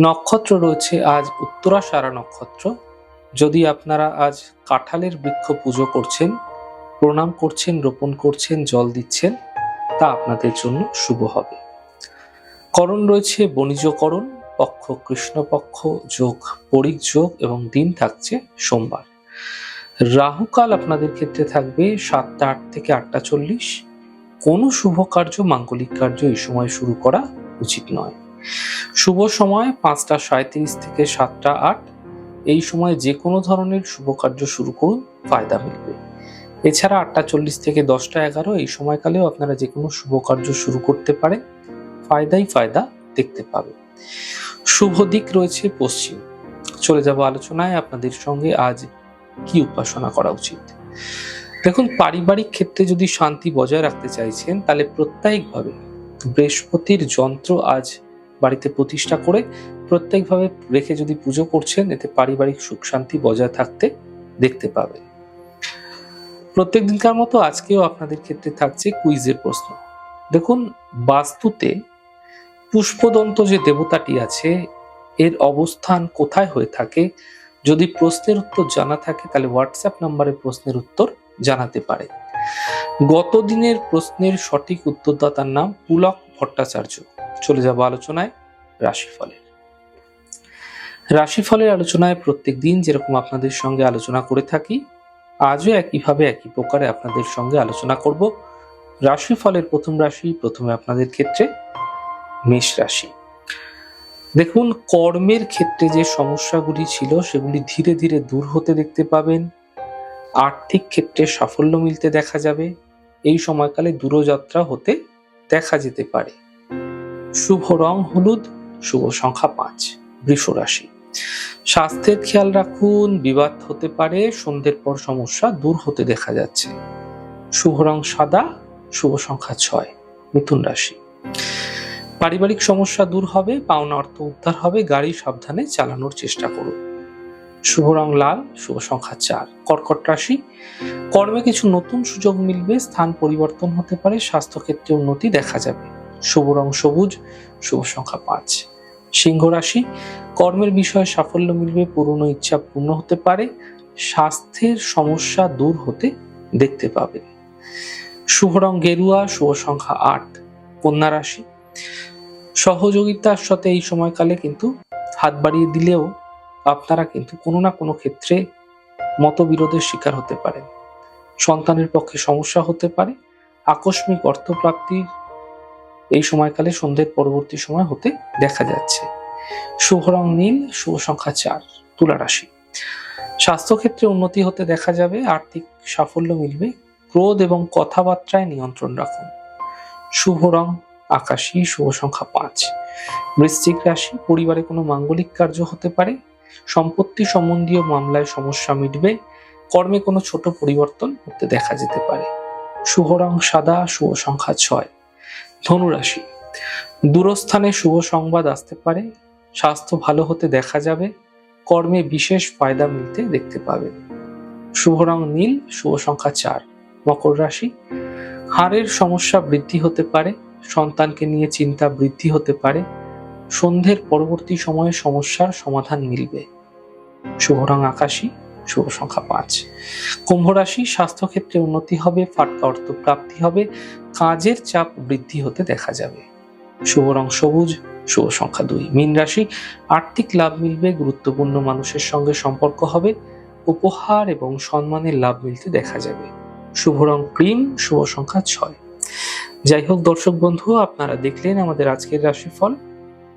নক্ষত্র রয়েছে আজ উত্তরাষাঢ়া নক্ষত্র। যদি আপনারা আজ কাঁঠালের বৃক্ষ পুজো করছেন, প্রণাম করছেন, রোপণ করছেন, জল দিচ্ছেন, তা আপনাদের জন্য শুভ হবে। করণ রয়েছে বণিজকরণ, পক্ষ কৃষ্ণপক্ষ, যোগ পরিক যোগ এবং দিন থাকছে সোমবার। রাহুকাল আপনাদের ক্ষেত্রে থাকবে সাতটা আট থেকে আটটা চল্লিশ। কোনো শুভ কার্য, মাঙ্গলিক কার্য এই সময় শুরু করা উচিত নয়। শুভ সময় পাঁচটা সাঁত্রিশ থেকে সাতটা আট। এই সময় যে কোনো ধরনের শুভ কার্য শুরু করুন, ফায়দা মিলবে। এছাড়া আটটা চল্লিশ থেকে দশটা এগারো, এই সময়কালেও আপনারা যে কোনো শুভ কার্য শুরু করতে পারেন। ফায়দাই ফায়দা দেখতে পাবেন। শুভ দিক রয়েছে পশ্চিম। চলে যাব আলোচনায় আপনাদের সঙ্গে আজ কি উপাসনা করা উচিত। দেখুন, পারিবারিক ক্ষেত্রে যদি শান্তি বজায় রাখতে চাইছেন, তাহলে প্রত্যেকভাবে বৃহস্পতির যন্ত্র আজ বাড়িতে প্রতিষ্ঠা করে প্রত্যেকভাবে রেখে যদি পুজো করছেন, এতে পারিবারিক সুখ শান্তি বজায় থাকতে দেখতে পাবেন প্রত্যেক দিনকার মতো আজকেও আপনাদের ক্ষেত্রে থাকছে কুইজের প্রশ্ন। দেখুন, বাস্তুতে পুষ্পদন্ত যে দেবতাটি আছে, এর অবস্থান কোথায় হয়ে থাকে? যদি প্রশ্নের উত্তর জানা থাকে, তাহলে হোয়াটসঅ্যাপ নাম্বারে প্রশ্নের উত্তর জানাতে পারে। গত দিনের প্রশ্নের সঠিক উত্তরদাতার নাম পুলক ভট্টাচার্য। চলে যাব আলোচনায় রাশিফলের। রাশিফলের আলোচনায় প্রত্যেক দিন যেরকম আপনাদের সঙ্গে আলোচনা করে থাকি, আজও একইভাবে একই প্রকারে আপনাদের সঙ্গে আলোচনা করব। রাশিফলের প্রথম রাশি, প্রথমে আপনাদের ক্ষেত্রে মেষ রাশি। দেখুন, কর্মের ক্ষেত্রে যে সমস্যাগুলি ছিল, সেগুলি ধীরে ধীরে দূর হতে দেখতে পাবেন। আর্থিক ক্ষেত্রে সাফল্য মিলতে দেখা যাবে। এই সময়কালে দূরযাত্রা হতে দেখা যেতে পারে। শুভ রং হলুদ, শুভ সংখ্যা পাঁচ, বৃষ রাশি। স্বাস্থ্যের খেয়াল রাখুন, বিবাদ হতে পারে, সন্ধ্যের পর সমস্যা দূর হতে দেখা যাচ্ছে। শুভ রং সাদা, শুভ সংখ্যা ছয়, মিথুন রাশি। পারিবারিক সমস্যা দূর হবে, পাওনা অর্থ উদ্ধার হবে, গাড়ি সাবধানে চালানোর চেষ্টা করুন। শুভ রং লাল, শুভ সংখ্যা চার, কর্কট রাশি। কর্মে কিছু নতুন সুযোগ মিলবে, স্থান পরিবর্তন হতে পারে, স্বাস্থ্যক্ষেত্রে উন্নতি দেখা যাবে। শুভ রং সবুজ, শুভ সংখ্যা পাঁচ। সিংহ রাশি, কর্মের বিষয়ে সাফল্য মিলবে, পুরনো ইচ্ছা পূর্ণ হতে পারে, স্বাস্থ্যের সমস্যা দূর হতে দেখতে পাবে। শুভ রং গেরুয়া, শুভ সংখ্যা আট। কন্যা রাশি, সহযোগিতার সাথে এই সময়কালে কিন্তু হাত বাড়িয়ে দিলেও আপনারা কিন্তু কোনো না কোনো ক্ষেত্রে মতবিরোধের শিকার হতে পারেন। সন্তানের পক্ষে সমস্যা হতে পারে, আকস্মিক অর্থপ্রাপ্তির এই সময়কালে সন্ধ্যের পরবর্তী সময় হতে দেখা যাচ্ছে। শুভ রং নীল, শুভ সংখ্যা চার, তুলা রাশি। স্বাস্থ্যক্ষেত্রে উন্নতি হতে দেখা যাবে, আর্থিক সাফল্য মিলবে। ক্রোধ এবং কথাবার্তায় নিয়ন্ত্রণ রাখুন। শুভ রং আকাশী, শুভ সংখ্যা পাঁচ। বৃশ্চিক রাশি, পরিবারে কোনো মাঙ্গলিক কার্য হতে পারে। সম্পত্তি সম্বন্ধীয় মামলায় সমস্যা মিটবে। কর্মে কোনো ছোট পরিবর্তন হতে দেখা যেতে পারে। শুভ রং সাদা, শুভ সংখ্যা ছয়। ধনুরাশি। দূরস্থানে শুভ সংবাদ আসতে পারে, স্বাস্থ্য ভালো হতে দেখা যাবে, কর্মে বিশেষ ফায়দা মিলতে দেখতে পাবেন শুভ রং নীল, শুভ সংখ্যা চার, মকর রাশি। হাড়ের সমস্যা বৃদ্ধি হতে পারে, সন্তানকে নিয়ে চিন্তা বৃদ্ধি হতে পারে, সন্ধ্যের পরবর্তী সময়ে সমস্যার সমাধান মিলবে। শুভ রং আকাশী শুভ সংখ্যা পাঁচ। কুম্ভ রাশি স্বাস্থ্যক্ষেত্রে উন্নতি হবে, ফাটকা অর্থ প্রাপ্তি হবে, কাজের চাপ বৃদ্ধি হতে দেখা যাবে। শুভ রং সবুজ, শুভ সংখ্যা দুই। মীন রাশি, আর্থিক লাভ মিলবে, গুরুত্বপূর্ণ মানুষের সঙ্গে সম্পর্ক হবে, উপহার এবং সম্মানের লাভ মিলতে দেখা যাবে। শুভ রং ক্রিম, শুভ সংখ্যা ছয়। যাই হোক দর্শক বন্ধু, আপনারা দেখলেন আমাদের আজকের রাশিফল।